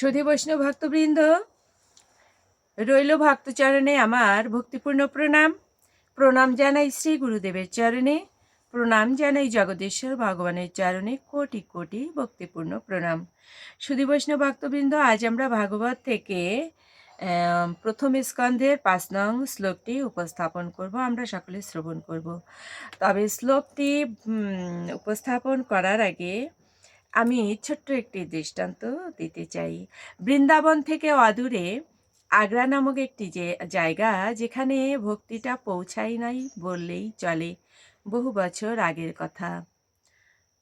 সুধী বৈষ্ণব ভক্তবৃন্দ, রইল ভক্তচরণে আমার ভক্তিপূর্ণ প্রণাম। প্রণাম জানাই শ্রী গুরুদেবের চরণে, প্রণাম জানাই জগদীশ্বর ভগবানের চরণে, কোটি কোটি ভক্তিপূর্ণ প্রণাম। সুধী বৈষ্ণব ভক্তবৃন্দ, আজ আমরা ভাগবত থেকে প্রথম স্কন্ধের পাঁচ নং শ্লোকটি উপস্থাপন করব, আমরা সকলে শ্রবণ করব। তবে শ্লোকটি উপস্থাপন করার আগে আমি ছোট্ট একটি দৃষ্টান্ত দিতে চাই। বৃন্দাবন থেকে অদূরে আগ্রা নামক একটি যে, জায়গা যেখানে ভক্তিটা পৌঁছায় নাই বললেই চলে। বহু বছর আগের কথা।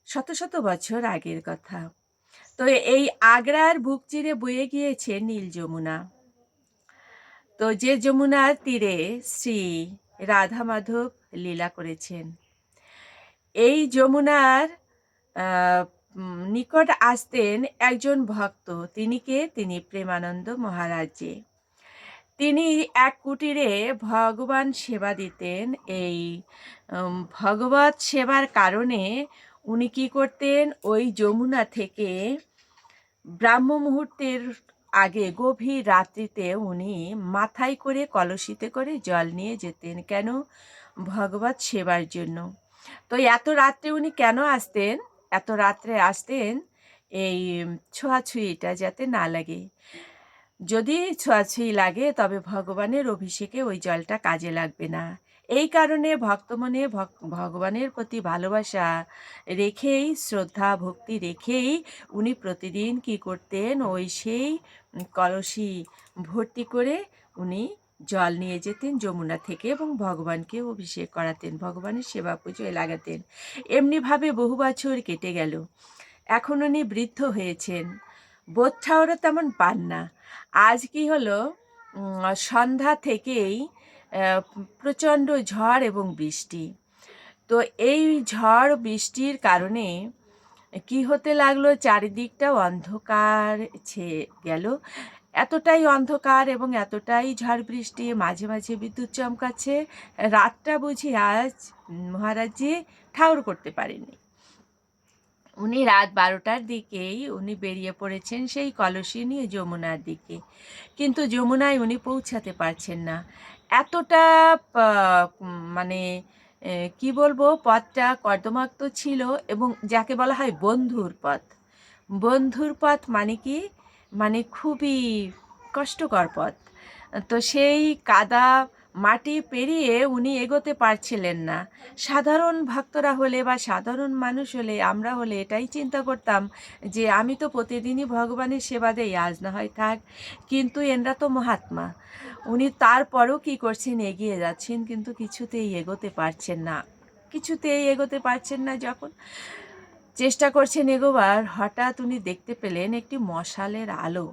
শত শত বছর আগের কথা। তো এই আগ্রার বুক চিরে বয়ে গিয়েছে নীল যমুনা। তো যে যমুনার তীরে শ্রী রাধা মাধব লীলা করেছেন। এই যমুনার নিকট আসতেন একজন ভক্ত। তিনি কে তিনি প্রেমানন্দ মহারাজজি। তিনি এক কুটিরে ভগবান সেবা দিতেন। এই ভগবত সেবার কারণে উনি কি করতেন? ওই যমুনা থেকে ব্রাহ্ম মুহূর্তের আগে গভীর রাত্রিতে উনি মাথায় করে কলসিতে করে জল নিয়ে যেতেন। কেন? ভগবত সেবার জন্য। তো এত রাত্রে উনি কেন আসতেন? এত রাত্রে আসতেন, এই ছোঁয়াছুঁইটা যাতে না লাগে। যদি ছোঁয়াছুঁই লাগে, তবে ভগবানের অভিষেকে ওই জলটা কাজে লাগবে না। এই কারণে ভক্তমনে ভক- ভগবানের প্রতি ভালোবাসা রেখেই, শ্রদ্ধা, ভক্তি রেখেই উনি প্রতিদিন কি করতেন, ওই সেই কলসি ভর্তি করে উনি জল নিয়ে যেতেন, যমুনা থেকে এবং ভগবানকে অভিষেক করাতেন, ভগবানের সেবা পুজোয় লাগাতেন। এমনিভাবে বহু বছর কেটে গেল। এখন উনি বৃদ্ধ হয়েছেন। বোধটাওরা তেমন পান না। আজ কি হলো? সন্ধ্যা থেকেই প্রচণ্ড ঝড় এবং বৃষ্টি। তো এই ঝড় বৃষ্টির কারণে কি হতে লাগল? চারিদিকটা অন্ধকার ছে গেল। এতটাই অন্ধকার এবং এতটাই ঝড় বৃষ্টি, মাঝে মাঝে বিদ্যুৎ চমকাচ্ছে, রাতটা বুঝি আজ মহারাজজি ঠাউর করতে পারেনি উনি রাত বারোটার দিকেই উনি বেরিয়ে পড়েছেন সেই কলসি নিয়ে যমুনার দিকে। কিন্তু যমুনায় উনি পৌঁছাতে পারছেন না। এতটা মানে কি বলব, পথটা কর্দমাক্ত ছিল এবং যাকে বলা হয় বন্ধুর পথ। বন্ধুর পথ মানে কি? মানে খুবই কষ্টকর পথ। তো সেই কাদা মাটি পেরিয়ে উনি এগোতে পারছিলেন না। সাধারণ ভক্তরা হলে বা সাধারণ মানুষ হলে, আমরা হলে এটাই চিন্তা করতাম যে, আমি তো প্রতিদিনই ভগবানের সেবা দেই, আজ না হয় থাক। কিন্তু এনরা তো মহাত্মা। উনি তারপরও কি করছেন, এগিয়ে যাচ্ছেন, কিন্তু কিছুতেই এগোতে পারছেন না। কিছুতেই এগোতে পারছেন না যখন। চেষ্টা করছেন এগোবার, হঠাৎ উনি দেখতে পেলেন একটি মশালের আলো।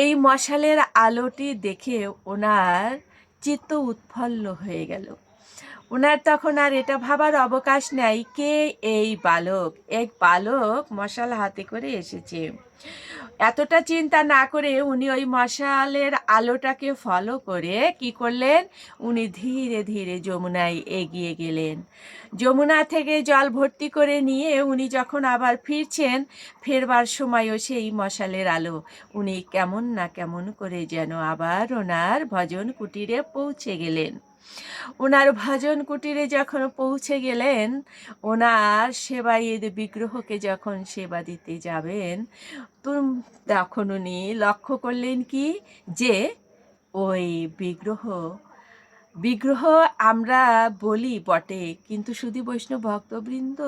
এই মশালের আলোটি দেখে ওনার চিত্ত উৎফল্ল হয়ে গেল। ওনার তখন আর এটা ভাবার অবকাশ নেই। কে এই বালক? এক বালক মশাল হাতে করে এসেছে। এতটা চিন্তা না করে উনি ওই মশালের আলোটাকে ফলো করে কি করলেন? উনি ধীরে ধীরে যমুনায় এগিয়ে গেলেন। যমুনা থেকে জল ভর্তি করে নিয়ে উনি যখন আবার ফিরছেন, ফেরবার সময়ও সেই মশালের আলো। উনি কেমন না কেমন করে যেন আবার ওনার ভজন কুটিরে পৌঁছে গেলেন। ওনার ভজন কুটিরে যখন পৌঁছে গেলেন, ওনার সেবাইয়ের বিগ্রহকে যখন সেবা দিতে যাবেন তখন উনি লক্ষ্য করলেন কি? যে ওই বিগ্রহ বিগ্রহ আমরা বলি বটে, কিন্তু শুধু বৈষ্ণব ভক্তবৃন্দ,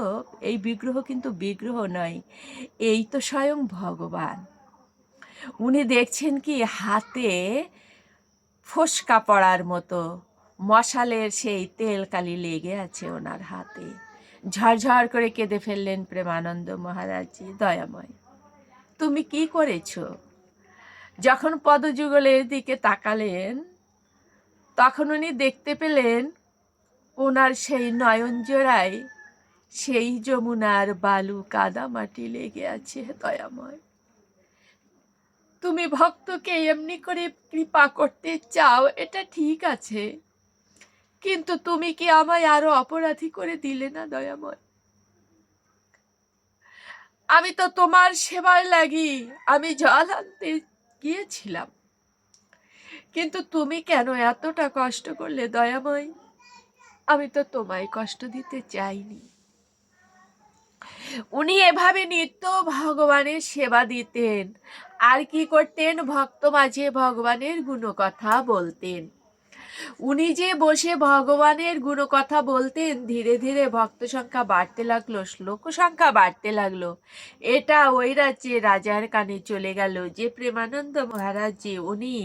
এই বিগ্রহ কিন্তু বিগ্রহ নয়, এই তো স্বয়ং ভগবান। উনি দেখছেন কি? হাতে ফোসকা পড়ার মতো মশালের সেই তেল কালি লেগে আছে ওনার হাতে। ঝরঝর করে কেঁদে ফেললেন প্রেমানন্দ মহারাজজি, দয়াময়। তুমি কি করেছ? যখন পদযুগলের দিকে তাকালেন, তখন উনি দেখতে পেলেন ওনার সেই নয়ন জোড়ায় সেই যমুনার বালু কাদা মাটি লেগে আছে, দয়াময়। তুমি ভক্তকে এমনি করে কৃপা করতে চাও, এটা ঠিক আছে। কিন্তু তুমি কি আমায় আরও অপরাধী করে দিলে না, দয়াময়? আমি তো তোমার সেবার লাগি। আমি জল আনতে গিয়েছিলাম। কিন্তু তুমি কেন এতটা কষ্ট করলে, দয়াময়? আমি তো তোমায় কষ্ট দিতে চাইনি। উনি এভাবে নিত্য ভগবানের সেবা দিতেন। আর কি করতেন? ভক্ত মাঝে ভগবানের গুণকথা বলতেন। উনি যে বসে ভগবানের গুণকথা বলতেন, ধীরে ধীরে ভক্ত সংখ্যা বাড়তে লাগল, শ্লোক সংখ্যা বাড়তে লাগল। এটা ওই রাজ্যে রাজার কানে চলে গেল যে প্রেমানন্দ মহারাজ যে উনি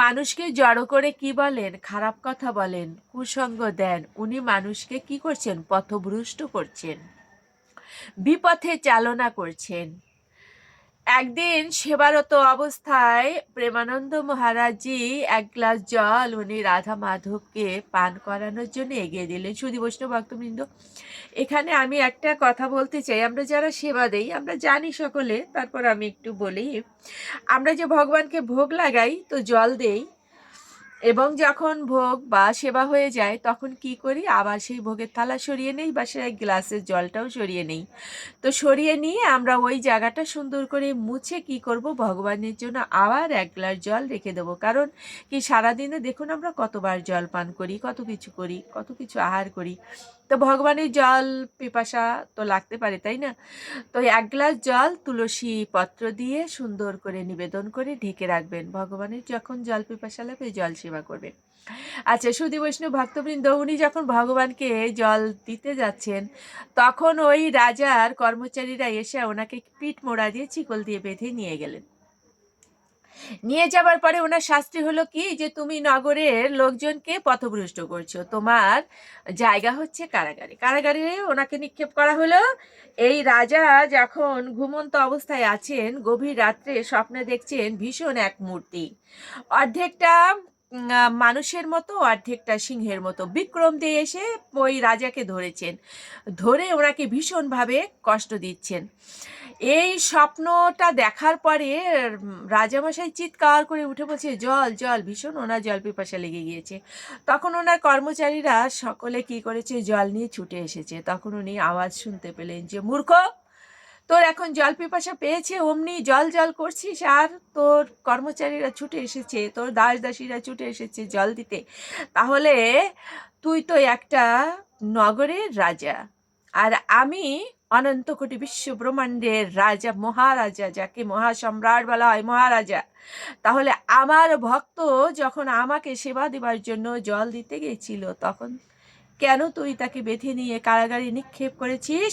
মানুষকে জড়ো করে কি বলেন, খারাপ কথা বলেন কুসঙ্গ দেন, উনি মানুষকে কি করছেন, পথভ্রষ্ট করছেন, বিপথে চালনা করছেন। একদিন সেবারত অবস্থায় প্রেমানন্দ মহারাজজি এক গ্লাস জল উনি রাধা মাধবকে পান করানোর জন্য এগিয়ে দিলেন। সুদী বৈষ্ণব ভক্তবৃন্দ, এখানে আমি একটা কথা বলতে চাই। আমরা যারা সেবা দেই, আমরা জানি সকলে, তারপর আমি একটু বলি। আমরা যে ভগবানকে ভোগ লাগাই, তো জল দেই এবং যখন ভোগ বা সেবা হয়ে যায়, তখন কি করি? আবার সেই ভোগের থালা সরিয়ে নেই বা সেই গ্লাসের জলটাও সরিয়ে নেই। তো সরিয়ে নিয়ে আমরা ওই জায়গাটা সুন্দর করে মুছে কি করব? ভগবানের জন্য আবার এক গ্লাস জল রেখে দেবো। কারণ কি সারাদিনে দেখুন আমরা কতবার জল পান করি, কত কিছু করি, কত কিছু আহার করি। তো ভগবানের জল পিপাসা তো লাগতে পারে, তাই না? তো এক গ্লাস জল তুলসী পত্র দিয়ে সুন্দর করে নিবেদন করে ঢেকে রাখবেন। ভগবানের যখন জল পিপাসা লাগবে, জল সেবা করবেন। আচ্ছা সুদী বৈষ্ণব ভক্তবৃন্দ, উনি যখন ভগবানকে জল দিতে যাচ্ছেন, তখন ওই রাজার কর্মচারীরা এসে ওনাকে পিঠ মোড়া দিয়ে চিকল দিয়ে বেঁধে নিয়ে গেলেন। নিয়ে যাবার পরে ওনার শাস্তি হলো কি? যে তুমি নগরের লোকজনকে পথভ্রষ্ট করছ। তোমার জায়গা হচ্ছে কারাগারে। কারাগারে ওনাকে নিক্ষেপ করা হলো। এই রাজা যখন ঘুমন্ত অবস্থায় আছেন, গভীর রাত্রে স্বপ্নে দেখছেন ভীষণ এক মূর্তি। অর্ধেকটা মানুষের মতো, অর্ধেকটা সিংহের মতো। বিক্রম দিয়ে এসে ওই রাজাকে ধরেছেন। ধরে ওনাকে ভীষণভাবে কষ্ট দিচ্ছেন। এই স্বপ্নটা দেখার পরে, রাজামশাই চিৎকার করে উঠে বলছে, জল জল, ভীষণ ওনার জল পিপাসা লেগে গিয়েছে। তখন ওনার কর্মচারীরা সকলে কি করেছে, জল নিয়ে ছুটে এসেছে। তখন উনি আওয়াজ শুনতে পেলেন যে, মূর্খ, তোর এখন জল পিপাসা পেয়েছে, অমনি জল জল করছিস আর তোর কর্মচারীরা ছুটে এসেছে, তোর দাস দাসীরা ছুটে এসেছে জল দিতে। তাহলে তুই তো একটা নগরের রাজা। আর আমি অনন্ত কোটি বিশ্ব ব্রহ্মাণ্ডের রাজা, মহারাজা, যাকে মহাসম্রাট বলা হয়, মহারাজা। তাহলে আমার ভক্ত যখন আমাকে সেবা দেবার জন্য জল দিতে গেছিল, তখন কেন তুই তাকে বেঁধে নিয়ে কারাগারে নিক্ষেপ করেছিস?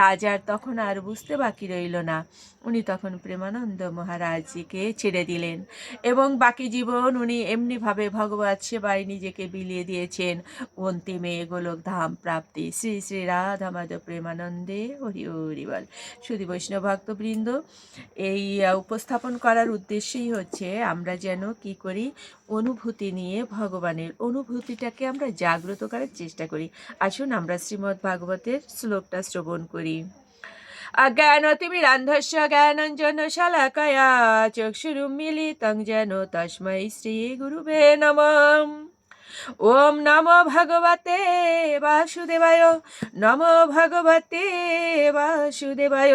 রাজার তখন আর বুঝতে বাকি রইল না। উনি তখন প্রেমানন্দ মহারাজজিকে ছেড়ে দিলেন এবং বাকি জীবন উনি এমনিভাবে ভগবত সেবায় নিজেকে বিলিয়ে দিয়েছেন। অন্তিমে গোলক ধাম প্রাপ্তি। শ্রী শ্রী রাধা মাধব প্রেমানন্দে হরি হরি বল। শুধু বৈষ্ণব ভক্তবৃন্দ, এই উপস্থাপন করার উদ্দেশ্যই হচ্ছে আমরা যেন কি করি? অনুভূতি নিয়ে ভগবানের অনুভূতিটাকে আমরা জাগ্রত করার চেষ্টা করি। আসুন আমরা শ্রীমদ্ ভাগবতের শ্লোকটা শ্রবণ করি। অজ্ঞানতিমিরান্ধস্য জ্ঞানঞ্জন শালাকয়া চক্ষুরুমিলিতং যেন তস্मै শ্রী গুরুবে নমঃ। ওম নমো ভগবতে বাসুদেবায়, নমো ভগবতে বাসুদেবায়,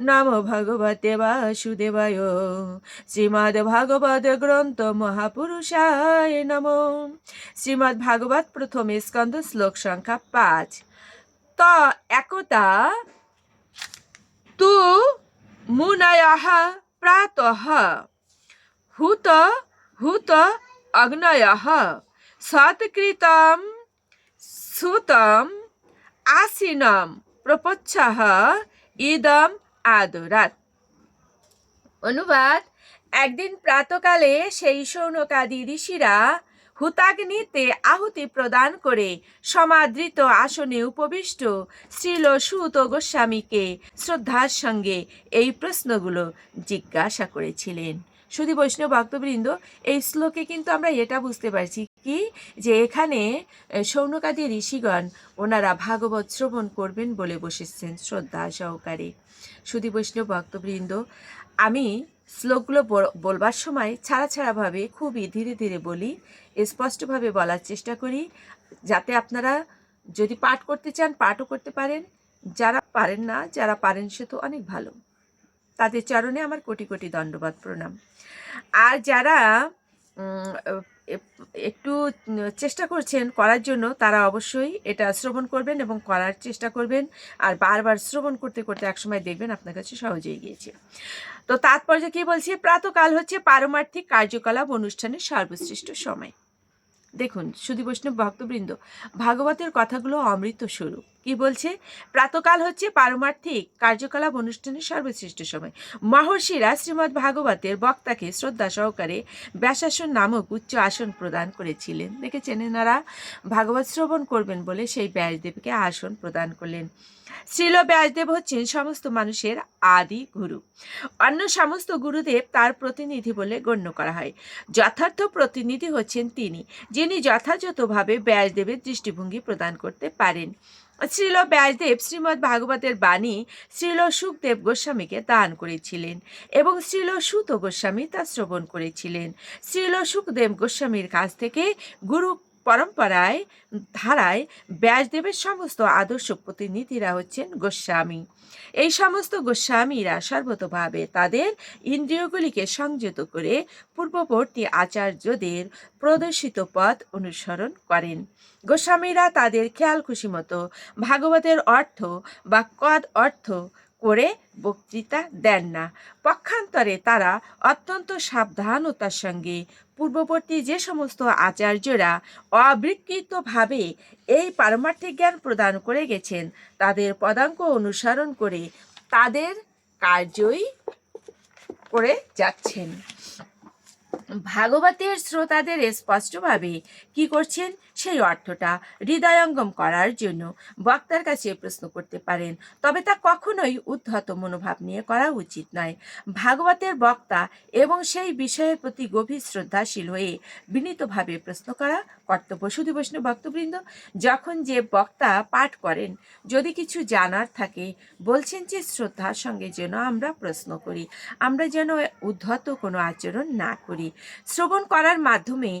নমো ভগবতে বাসুদেবায়। শ্রীমদ্ ভাগবত গ্রন্থ মহাপুরুষায় নমো। শ্রীমদ্ ভাগবত প্রথম স্কন্ধ শ্লোক সংখ্যা পাঁচ। ত একতা তু মুনয়ः প্রাতঃ। হুত হুত, অগ্নয়ः। সৎকৃতম সুতম আসিনম প্রপচ্ছः ইদম আদরাত অনুবাদ একদিন প্রাতকালে সেই সৌনকাদি ঋষিরা হুতাগ্নিতে আহুতি প্রদান করে সমাদৃত আসনে উপবিষ্ট শ্রীল সুত গোস্বামীকে শ্রদ্ধার সঙ্গে এই প্রশ্নগুলো জিজ্ঞাসা করেছিলেন। শুধু বৈষ্ণব ভক্তবৃন্দ, এই শ্লোকে কিন্তু আমরা এটা বুঝতে পারছি কি? যে এখানে সৌনকাদি ঋষিগণ ওনারা ভাগবত শ্রবণ করবেন বলে বসেছেন শ্রদ্ধা সহকারে। শুধু বৈষ্ণব ভক্তবৃন্দ, আমি শ্লোকগুলো বলবার সময় ছাড়া ছাড়াভাবে খুবই ধীরে ধীরে বলি, স্পষ্টভাবে বলার চেষ্টা করি, যাতে আপনারা যদি পাঠ করতে চান, পাঠও করতে পারেন। যারা পারেন না, যারা পারেন সে তো অনেক ভালো। তাদের চরণে আমার কোটি কোটি দণ্ডবাদ প্রণাম। আর যারা একটু চেষ্টা করছেন করার জন্য, তারা অবশ্যই এটা শ্রবণ করবেন এবং করার চেষ্টা করবেন। আর বারবার শ্রবণ করতে করতে একসময় দেখবেন আপনার কাছে সহজেই গিয়েছে। তো তাৎপর্য কি বলছি, প্রাতকাল হচ্ছে পারমার্থিক কার্যকলাপ অনুষ্ঠানের সর্বশ্রেষ্ঠ সময়। দেখুন, সুধী বৈষ্ণব ভক্তবৃন্দ, ভাগবতের কথাগুলো অমৃত স্বরূপ। কি বলছে? প্রাতকাল হচ্ছে পারমার্থিক কার্যকলাপ অনুষ্ঠানের সর্বশ্রেষ্ঠ সময়। মহর্ষিরা শ্রীমদ্ ভাগবতের বক্তাকে শ্রদ্ধা সহকারে ব্যাসাসন নামক উচ্চ আসন প্রদান করেছিলেন। দেখেছেন এনারা? ভাগবত শ্রবণ করবেন বলে সেই ব্যাসদেবকে আসন প্রদান করলেন। শ্রীল ব্যাসদেব হচ্ছেন সমস্ত মানুষের আদি গুরু। অন্য সমস্ত গুরুদেব তার প্রতিনিধি বলে গণ্য করা হয়। যথার্থ প্রতিনিধি হচ্ছেন তিনি, যিনি যথাযথভাবে ব্যাসদেবের দৃষ্টিভঙ্গি প্রদান করতে পারেন। শ্রীল ব্যাসদেব শ্রীমদ্ ভাগবতের বাণী শ্রীল সুখদেব গোস্বামীকে দান করেছিলেন এবং শ্রীল সুত গোস্বামী তা শ্রবণ করেছিলেন। শ্রীল সুখদেব গোস্বামীর কাছ থেকে গুরু পরম্পরায়, ধারায় ব্যাসদেবের সমস্ত আদর্শ প্রতিনিধিরা হচ্ছেন গোস্বামী। এই সমস্ত গোস্বামীরা সর্বতভাবে তাদের ইন্দ্রিয়গুলিকে সংযত করে পূর্ববর্তী আচার্যদের প্রদর্শিত পথ অনুসরণ করেন। গোস্বামীরা তাদের খেয়াল খুশি মতো ভাগবতের অর্থ বা কদ অর্থ করে বক্তৃতা দেন না। পক্ষান্তরে তারা অত্যন্ত সাবধানতার সঙ্গে পূর্ববর্তী যে সমস্ত আচার্যরা অবিকৃতভাবে এই পারমার্থিক জ্ঞান প্রদান করে গেছেন, তাদের পদাঙ্ক অনুসরণ করে তাদের কার্যই করে যাচ্ছেন। ভাগবতের শ্রোতাদের স্পষ্টভাবে কি করছেন? সেই অর্থটা হৃদয়ঙ্গম করার জন্য বক্তার কাছে প্রশ্ন করতে পারেন। তবে তা কখনোই উদ্ধত মনোভাব নিয়ে করা উচিত নয়। ভাগবতের বক্তা এবং সেই বিষয়ের প্রতি গভীর শ্রদ্ধাশীল হয়ে বিনীতভাবে প্রশ্ন করা কর্তব্য। শুধু বৈষ্ণব ভক্তবৃন্দ, যখন যে বক্তা পাঠ করেন, যদি কিছু জানার থাকে, বলছেন যে শ্রদ্ধার সঙ্গে যেন আমরা প্রশ্ন করি, আমরা যেন উদ্ধত কোনো আচরণ না করি। শ্রবণ করার মাধ্যমে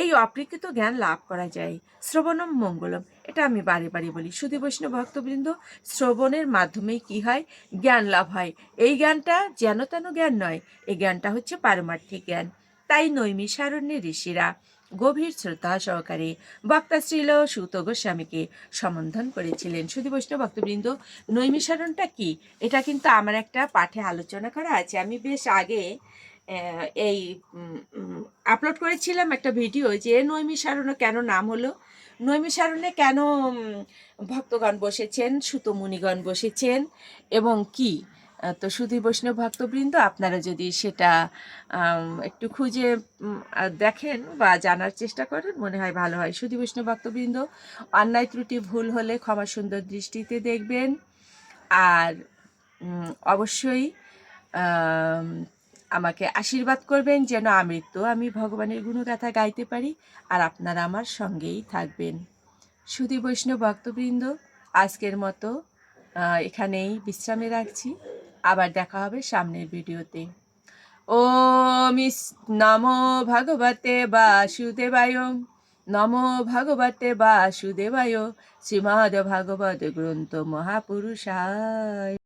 এই অপ্রকৃত জ্ঞান লাভ করা যায়। শ্রবণম মঙ্গলম। এটা আমি বারে বারে বলি। শুধু বৈষ্ণব ভক্তবৃন্দ, শ্রবণের মাধ্যমেই কি হয়? জ্ঞান লাভ হয়। এই জ্ঞানটা যেন তেন জ্ঞান নয়, এই জ্ঞানটা হচ্ছে পারমার্থিক জ্ঞান। তাই নৈমিষারণ্যের ঋষিরা গভীর শ্রদ্ধা সহকারে বক্তা শ্রীল সুত গোস্বামীকে সম্বোধন করেছিলেন। শুধু বৈষ্ণব ভক্তবৃন্দ নৈমিষারণটা কি? এটা কিন্তু আমার একটা পাঠে আলোচনা করা আছে। আমি বেশ আগে এই আপলোড করেছিলাম একটা ভিডিও যে নৈমিষারণ্য কেন নাম হলো? নৈমিষারণ্যে কেন ভক্তগণ বসেছেন সুত মুনিগণ বসেছেন এবং কি? তো শুধু বৈষ্ণব ভক্তবৃন্দ, আপনারা যদি সেটা একটু খুঁজে দেখেন বা জানার চেষ্টা করেন, মনে হয় ভালো হয়। শুধু বৈষ্ণব ভক্তবৃন্দ, অন্যায় ত্রুটি, ভুল হলে ক্ষমা সুন্দর দৃষ্টিতে দেখবেন। আর অবশ্যই আমাকে আশীর্বাদ করবেন যেন আমৃত্যু আমি ভগবানের গুণগাথা গাইতে পারি আর আপনারা আমার সঙ্গেই থাকবেন। সুধী বৈষ্ণব ভক্তবৃন্দ, আজকের মতো এখানেই বিশ্রামে রাখছি। আবার দেখা হবে সামনের ভিডিওতে। ও মিস নমো ভগবতে বাসুদেবায়। নমো ভগবতে বাসুদেবায়। শ্রীমদ ভাগবত গ্রন্থ মহাপুরুষায়।